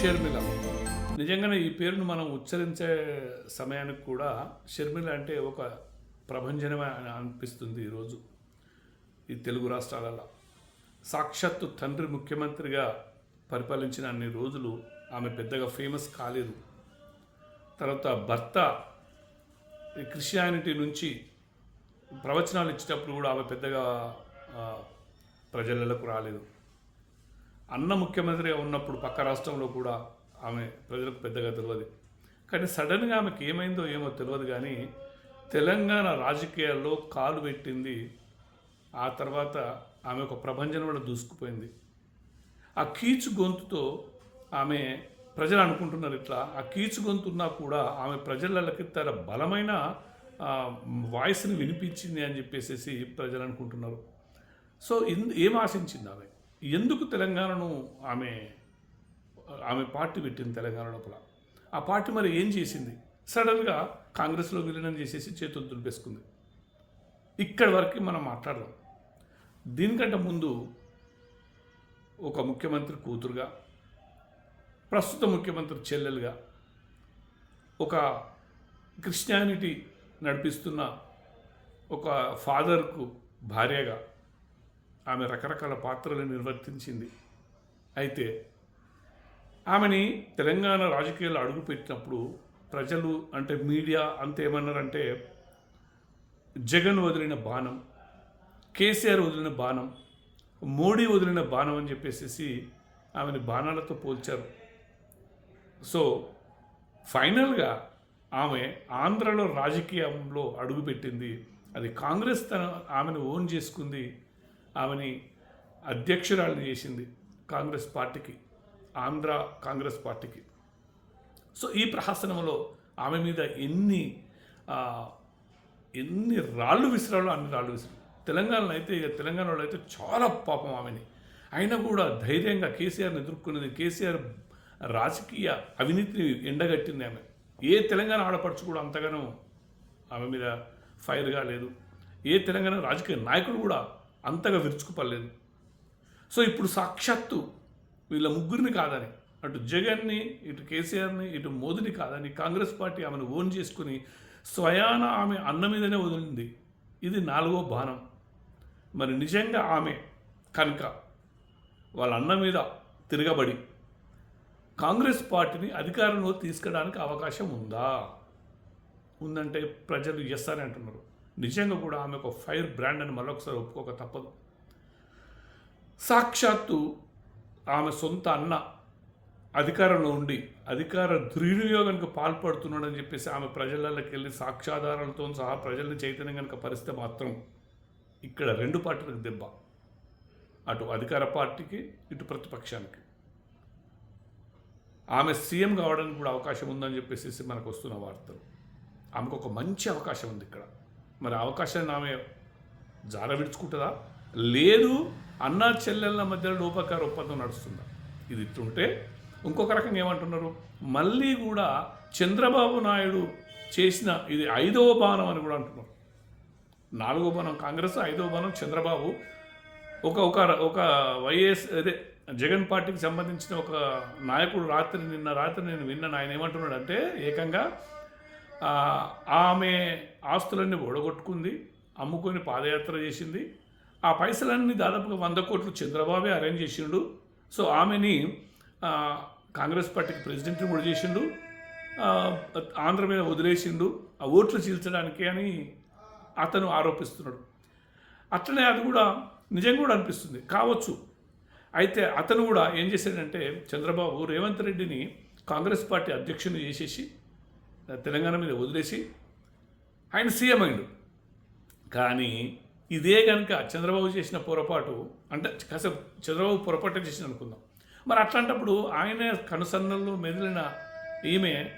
షర్మిల. నిజంగానే ఈ పేరును మనం ఉచ్చరించే సమయానికి కూడా షర్మిల అంటే ఒక ప్రభంజనమే అనిపిస్తుంది ఈరోజు ఈ తెలుగు రాష్ట్రాలలో. సాక్షాత్తు తండ్రి ముఖ్యమంత్రిగా పరిపాలించిన అన్ని రోజులు ఆమె పెద్దగా ఫేమస్ కాలేదు. తర్వాత భర్త ఈ క్రిస్టియానిటీ నుంచి ప్రవచనాలు ఇచ్చేటప్పుడు కూడా ఆమె పెద్దగా ప్రజలకు రాలేదు. అన్న ముఖ్యమంత్రిగా ఉన్నప్పుడు పక్క రాష్ట్రంలో కూడా ఆమె ప్రజలకు పెద్దగా తెలియదు. కానీ సడన్గా ఆమెకి ఏమైందో ఏమో తెలియదు కానీ తెలంగాణ రాజకీయాల్లో కాలు పెట్టింది. ఆ తర్వాత ఆమె ఒక ప్రభంజనంలో దూసుకుపోయింది. ఆ కీచు గొంతుతో ఆమె ప్రజలు అనుకుంటున్నారు ఇట్లా. ఆ కీచు గొంతు ఉన్నా కూడా ఆమె ప్రజలకి తన బలమైన వాయిస్ని వినిపించింది అని చెప్పేసి ప్రజలు అనుకుంటున్నారు. సో ఇన్- ఏం ఆశించింది ఆమె? ఎందుకు తెలంగాణను ఆమె ఆమె పార్టీ పెట్టింది తెలంగాణ లోపల? ఆ పార్టీ మరి ఏం చేసింది? సడన్గా కాంగ్రెస్లో విలీనం చేసేసి చేతులు దులిపేసుకుంది. ఇక్కడి వరకు మనం మాట్లాడదాం. దీనికంటే ముందు ఒక ముఖ్యమంత్రి కూతురుగా ప్రస్తుత ముఖ్యమంత్రి చెల్లెలుగా ఒక క్రిస్టియానిటీ నడిపిస్తున్న ఒక ఫాదర్కు భార్యగా ఆమె రకరకాల పాత్రలు నిర్వర్తించింది. అయితే ఆమెని తెలంగాణ రాజకీయాల్లో అడుగుపెట్టినప్పుడు ప్రజలు అంటే మీడియా అంతేమన్నారంటే జగన్ వదిలిన బాణం కేసీఆర్ వదిలిన బాణం మోడీ వదిలిన బాణం అని చెప్పేసి ఆమెని బాణాలతో పోల్చారు. సో ఫైనల్గా ఆమె ఆంధ్రలో రాజకీయంలో అడుగుపెట్టింది అది కాంగ్రెస్ తన ఆమెను ఓన్ చేసుకుంది. ఆమెని అధ్యక్షురాలిని చేసింది కాంగ్రెస్ పార్టీకి ఆంధ్ర కాంగ్రెస్ పార్టీకి. సో ఈ ప్రహసనంలో ఆమె మీద ఎన్ని ఎన్ని రాళ్ళు విసిరాలో అన్ని రాళ్ళు విసిరారు తెలంగాణలో అయితే ఇక తెలంగాణలో అయితే చాలా పాపం ఆమెని. అయినా కూడా ధైర్యంగా కేసీఆర్ని ఎదుర్కొన్నది కేసీఆర్ రాజకీయ అవినీతిని ఎండగట్టింది ఆమె. ఏ తెలంగాణ ఆడపడుచు కూడా అంతగానో ఆమె మీద ఫైర్గా లేదు. ఏ తెలంగాణ రాజకీయ నాయకుడు కూడా అంతగా విరుచుకుపడలేదు. సో ఇప్పుడు సాక్షాత్తు వీళ్ళ ముగ్గురిని కాదని అటు జగన్ని ఇటు కేసీఆర్ని ఇటు మోదీని కాదని కాంగ్రెస్ పార్టీ ఆమెను ఓన్ చేసుకుని స్వయాన ఆమె అన్న మీదనే వదిలింది. ఇది నాలుగో బాణం. మరి నిజంగా ఆమె కనుక వాళ్ళ అన్న మీద తిరగబడి కాంగ్రెస్ పార్టీని అధికారంలో తీసుకెళ్ళడానికి అవకాశం ఉందా? ఉందంటే ప్రజలు ఎస్ అని అంటున్నారు. నిజంగా కూడా ఆమె ఒక ఫైర్ బ్రాండ్ అని మరొకసారి ఒప్పుకోక తప్పదు. సాక్షాత్తు ఆమె సొంత అన్న అధికారంలో ఉండి అధికార దుర్వినియోగానికి పాల్పడుతున్నాడని చెప్పేసి ఆమె ప్రజలకి వెళ్ళి సాక్ష్యాధారాలతో సహా ప్రజల్ని చైతన్యం కనుక పరిస్థితి మాత్రం ఇక్కడ రెండు పార్టీలకు దెబ్బ. అటు అధికార పార్టీకి ఇటు ప్రతిపక్షానికి. ఆమె సీఎం కావడానికి కూడా అవకాశం ఉందని చెప్పేసి మనకు వస్తున్న వార్తలు. ఆమెకు ఒక మంచి అవకాశం ఉంది ఇక్కడ. మరి అవకాశాన్ని ఆమె జార విడుచుకుంటుందా? లేదు అన్నా చెల్లెళ్ళ మధ్యలో రూపకార ఒప్పందం నడుస్తుందా? ఇది ఇట్లుంటే ఇంకొక రకంగా ఏమంటున్నారు? మళ్ళీ కూడా చంద్రబాబు నాయుడు చేసిన ఇది ఐదవ బాణం అని కూడా అంటున్నారు. నాలుగో బాణం కాంగ్రెస్ ఐదవ బాణం చంద్రబాబు. ఒక ఒక ఒక వైఎస్ అదే జగన్ పార్టీకి సంబంధించిన ఒక నాయకుడు రాత్రి నిన్న రాత్రి నేను విన్నాను. ఆయన ఏమంటున్నాడంటే ఏకంగా ఆమె ఆస్తులన్నీ ఓడగొట్టుకుంది అమ్ముకొని పాదయాత్ర చేసింది. ఆ పైసలన్నీ దాదాపుగా వంద కోట్లు చంద్రబాబే అరేంజ్ చేసిండు. సో ఆమెని కాంగ్రెస్ పార్టీకి ప్రెసిడెంట్ని కూడా చేసిండు. ఆంధ్ర మీద వదిలేసిండు. ఆ ఓట్లు చీల్చడానికి అని అతను ఆరోపిస్తున్నాడు. అట్లనే అది కూడా నిజంగా కూడా అనిపిస్తుంది. కావచ్చు. అయితే అతను కూడా ఏం చేశాడంటే చంద్రబాబు రేవంత్ రెడ్డిని కాంగ్రెస్ పార్టీ అధ్యక్షుని చేసేసి తెలంగాణ మీద వదిలేసి ఆయన సీఎం అయిండు కానీ ఇదే కనుక చంద్రబాబు చేసిన పొరపాటు అంటే కాసేపు చంద్రబాబు పొరపాటు చేసిన అనుకుందాం. మరి అట్లాంటప్పుడు ఆయన కనుసన్నల్లో మెదిలిన ఈమె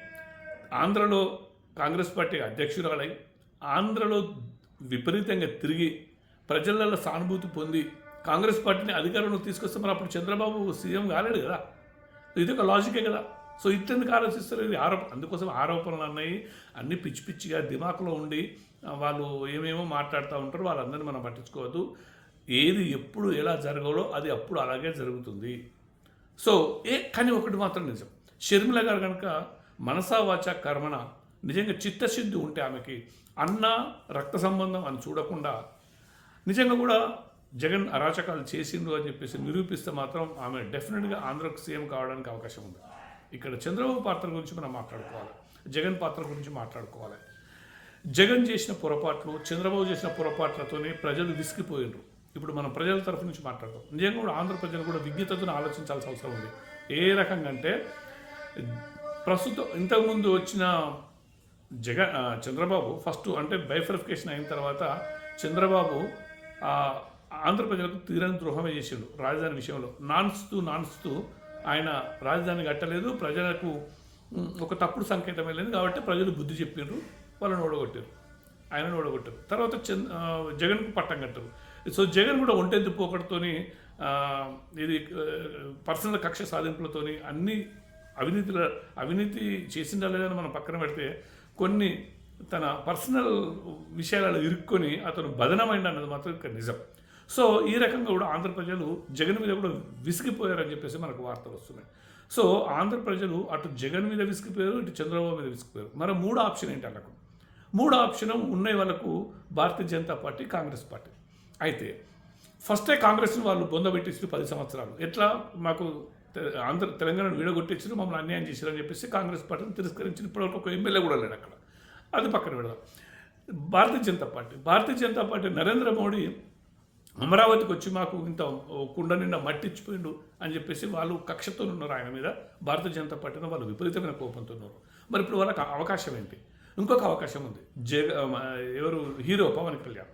ఆంధ్రలో కాంగ్రెస్ పార్టీ అధ్యక్షురాలై ఆంధ్రలో విపరీతంగా తిరిగి ప్రజలలో సానుభూతి పొంది కాంగ్రెస్ పార్టీని అధికారంలో తీసుకొస్తే మరి అప్పుడు చంద్రబాబు సీఎం కాలేడు కదా. ఇది ఒక లాజికే కదా. సో ఇట్టెందుకు ఆలోచిస్తారు? ఇది ఆరోప అందుకోసం ఆరోపణలు అన్నాయి అన్ని పిచ్చి పిచ్చిగా దిమాకులో ఉండి వాళ్ళు ఏమేమో మాట్లాడుతూ ఉంటారు వాళ్ళందరినీ మనం పట్టించుకోవద్దు. ఏది ఎప్పుడు ఎలా జరగాలో అది అప్పుడు అలాగే జరుగుతుంది. సో ఏ కానీ ఒకటి మాత్రం నిజం. షర్మిల గారు కనుక మనసా వాచ కర్మన నిజంగా చిత్తశుద్ధి ఉంటే ఆమెకి అన్న రక్త సంబంధం అని చూడకుండా నిజంగా కూడా జగన్ అరాచకాలు చేసిండు అని చెప్పేసి నిరూపిస్తే మాత్రం ఆమె డెఫినెట్గా ఆంధ్రకు సీఎం కావడానికి అవకాశం ఉంది. ఇక్కడ చంద్రబాబు పాత్ర గురించి మనం మాట్లాడుకోవాలి. జగన్ పాత్ర గురించి మాట్లాడుకోవాలి. జగన్ చేసిన పొరపాట్లు చంద్రబాబు చేసిన పొరపాట్లతోనే ప్రజలు విసిగిపోయినరు. ఇప్పుడు మనం ప్రజల తరఫు నుంచి మాట్లాడతాం నిజంగా కూడా ఆంధ్ర ప్రజలు కూడా విజ్ఞతతో ఆలోచించాల్సిన అవసరం ఉంది. ఏ రకంగా అంటే ప్రస్తుతం ఇంతకుముందు వచ్చిన జగన్ చంద్రబాబు ఫస్ట్ అంటే బైఫరిఫికేషన్ అయిన తర్వాత చంద్రబాబు ఆంధ్రప్రజలకు ఆంధ్ర ప్రజలకు తీరని ద్రోహమే చేసిండు రాజధాని విషయంలో. నాన్స్తూ నాన్స్తూ ఆయన రాజధాని కట్టలేదు ప్రజలకు ఒక తప్పుడు సంకేతం వెళ్ళింది కాబట్టి ప్రజలు బుద్ధి చెప్పిండ్రు వాళ్ళని ఓడగొట్టారు ఆయనను ఓడగొట్టారు తర్వాత చంద్ జగన్కు పట్టం కట్టారు సో జగన్ కూడా ఒంటెద్దు పోకడతోని ఇది పర్సనల్ కక్ష సాధింపులతోని అన్ని అవినీతిల అవినీతి చేసిందా లేదని మనం పక్కన పెడితే కొన్ని తన పర్సనల్ విషయాలలో ఇరుక్కొని అతను బదనమైంది అన్నది మాత్రం ఇక్కడ నిజం. సో ఈ రకంగా కూడా ఆంధ్ర ప్రజలు జగన్ మీద కూడా విసిగిపోయారని చెప్పేసి మనకు వార్తలు వస్తున్నాయి. సో ఆంధ్ర ప్రజలు అటు జగన్ మీద విసిగిపోయారు ఇటు చంద్రబాబు మీద విసిగిపోయారు. మరి మూడు ఆప్షన్ ఏంటి వాళ్ళకు మూడు ఆప్షన్ ఉన్నాయి వాళ్ళకు Bharatiya Janata party Congress party. అయితే ఫస్టే కాంగ్రెస్ని వాళ్ళు బొందబెట్టించారు పది సంవత్సరాలు. ఎట్లా? మాకు తె- ఆంధ్ర తెలంగాణను వీడగొట్టించారు మమ్మల్ని అన్యాయం చేశారు అని చెప్పేసి కాంగ్రెస్ పార్టీని తిరస్కరించిన ఇప్పటివరకు ఒక ఎమ్మెల్యే కూడా లేడు అక్కడ. అది పక్కన పెడదాం. భారతీయ జనతా పార్టీ. భారతీయ జనతా పార్టీ నరేంద్ర మోడీ అమరావతికి వచ్చి మాకు ఇంత కుండ నిండా మట్టిచ్చిపోయిండు అని చెప్పేసి వాళ్ళు కక్షతో ఉన్నారు ఆయన మీద. భారతీయ జనతా పార్టీలో వాళ్ళు విపరీతమైన కోపంతో ఉన్నారు. మరి ఇప్పుడు వాళ్ళకి అవకాశం ఏంటి? ఇంకొక అవకాశం ఉంది. జగ ఎవరు? హీరో పవన్ కళ్యాణ్.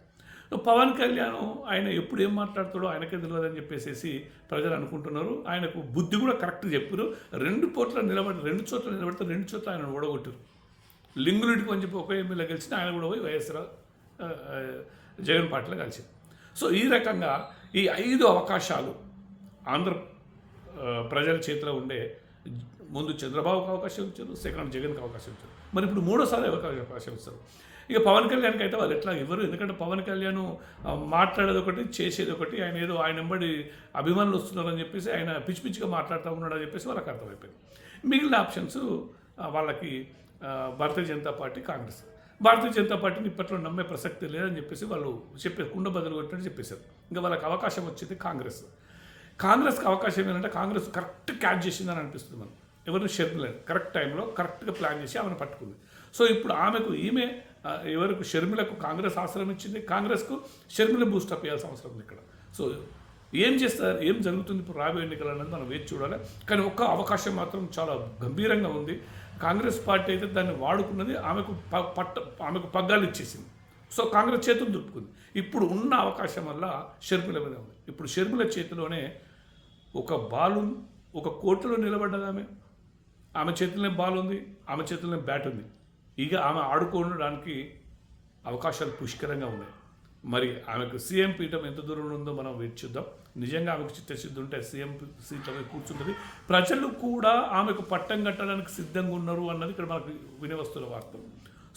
పవన్ కళ్యాణ్ ఆయన ఎప్పుడు ఏం మాట్లాడతాడో ఆయనకే తెలియదని చెప్పేసి ప్రజలు అనుకుంటున్నారు. ఆయనకు బుద్ధి కూడా కరెక్ట్ చెప్పారు. రెండు పోట్ల నిలబడి రెండు చోట్ల నిలబడితే రెండు చోట్ల ఆయన ఓడగొట్టారు. లింగులుడికి అని చెప్పి ఒక ఎమ్మెల్యే గెలిచిన ఆయన కూడా పోయి వైఎస్ఆర్ జగన్ పార్టీలో కలిసింది. సో ఈ రకంగా ఈ ఐదు అవకాశాలు ఆంధ్ర ప్రజల చేతిలో ఉండే ముందు చంద్రబాబుకి అవకాశం ఇచ్చారు సెకండ్ జగన్కి అవకాశం ఇచ్చారు. మరి ఇప్పుడు మూడోసారి ఎవరికి అవకాశం ఇస్తారు? ఇక పవన్ కళ్యాణ్కి అయితే వాళ్ళు ఎట్లా ఇవ్వరు? ఎందుకంటే పవన్ కళ్యాణ్ మాట్లాడేది ఒకటి చేసేది ఒకటి ఆయన ఏదో ఆయన వెంబడి అభిమానులు వస్తున్నారని చెప్పేసి ఆయన పిచ్చి పిచ్చిగా మాట్లాడుతూ ఉన్నాడని చెప్పేసి వాళ్ళకి అర్థమైపోయింది. మిగిలిన ఆప్షన్స్ వాళ్ళకి భారతీయ జనతా పార్టీ కాంగ్రెస్. భారతీయ జనతా పార్టీని ఇప్పట్లో నమ్మే ప్రసక్తి లేదని చెప్పేసి వాళ్ళు చెప్పే కుండ బదులు కొట్టినట్టు చెప్పేశారు. ఇంకా వాళ్ళకి అవకాశం వచ్చింది కాంగ్రెస్. కాంగ్రెస్కి అవకాశం ఏంటంటే కాంగ్రెస్ కరెక్ట్ క్యాచ్ చేసిందని అనిపిస్తుంది మనం ఎవరిని షర్మిల కరెక్ట్ టైంలో కరెక్ట్గా ప్లాన్ చేసి ఆమెను పట్టుకుంది. సో ఇప్పుడు ఆమెకు ఈమె ఎవరికి షర్మిలకు కాంగ్రెస్ ఆశ్రయం ఇచ్చింది. కాంగ్రెస్కు షర్మిల బూస్టప్ చేయాల్సిన అవసరం ఉంది ఇక్కడ. సో ఏం చేస్తారు? ఏం జరుగుతుంది? ఇప్పుడు రాబోయే ఎన్నికలు అనేది మనం వేచి చూడాలి. కానీ ఒక్క అవకాశం మాత్రం చాలా గంభీరంగా ఉంది. కాంగ్రెస్ పార్టీ అయితే దాన్ని వాడుకున్నది ఆమెకు ప- పట్ట ఆమెకు పగ్గాలు ఇచ్చేసింది. సో కాంగ్రెస్ చేతులు దుప్పుకుంది ఇప్పుడు ఉన్న అవకాశం వల్ల షర్మిల మీద ఉంది. ఇప్పుడు షర్మిల చేతిలోనే ఒక బాల్ ఉంది. ఒక కోర్టులో నిలబడ్డది ఆమె. ఆమె చేతిలోనే బాల్ ఉంది. ఆమె చేతిలోనే బ్యాట్ ఉంది. ఇక ఆమె ఆడుకోవడానికి అవకాశాలు పుష్కరంగా ఉన్నాయి. మరి ఆమెకు సీఎం పీఠం ఎంత దూరంలో ఉందో మనం వేచి చూద్దాం. నిజంగా ఆమెకు చిత్తశుద్ధి ఉంటే సీఎం సీట్లో కూర్చుంటుంది. ప్రజలు కూడా ఆమెకు పట్టం కట్టడానికి సిద్ధంగా ఉన్నారు అన్నది ఇక్కడ మనకు వినవస్తున్న వార్త.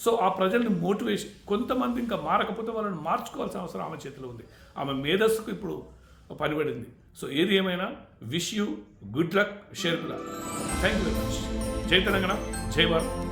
సో ఆ ప్రజల్ని మోటివేషన్ కొంతమంది ఇంకా మారకపోతే వాళ్ళని మార్చుకోవాల్సిన అవసరం ఆమె చేతిలో ఉంది. ఆమె మేధస్సుకు ఇప్పుడు పనిపడింది. సో ఏది ఏమైనా wish you good luck share thank you very much. జై తెలంగాణ జై భారత్.